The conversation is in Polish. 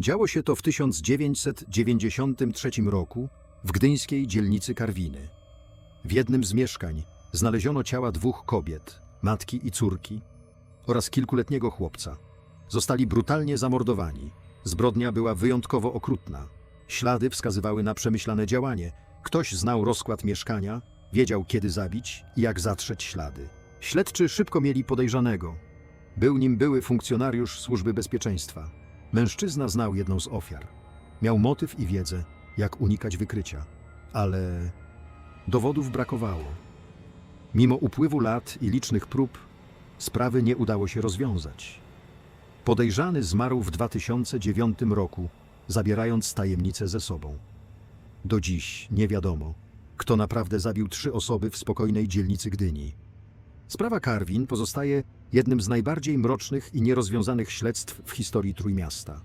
Działo się to w 1993 roku w gdyńskiej dzielnicy Karwiny. W jednym z mieszkań znaleziono ciała dwóch kobiet, matki i córki, oraz kilkuletniego chłopca. Zostali brutalnie zamordowani. Zbrodnia była wyjątkowo okrutna. Ślady wskazywały na przemyślane działanie. Ktoś znał rozkład mieszkania, wiedział kiedy zabić i jak zatrzeć ślady. Śledczy szybko mieli podejrzanego. Był nim były funkcjonariusz Służby Bezpieczeństwa. Mężczyzna znał jedną z ofiar. Miał motyw i wiedzę, jak unikać wykrycia. Ale dowodów brakowało. Mimo upływu lat i licznych prób, sprawy nie udało się rozwiązać. Podejrzany zmarł w 2009 roku, zabierając tajemnicę ze sobą. Do dziś nie wiadomo, kto naprawdę zabił trzy osoby w spokojnej dzielnicy Gdyni. Sprawa Karwin pozostaje jednym z najbardziej mrocznych i nierozwiązanych śledztw w historii Trójmiasta.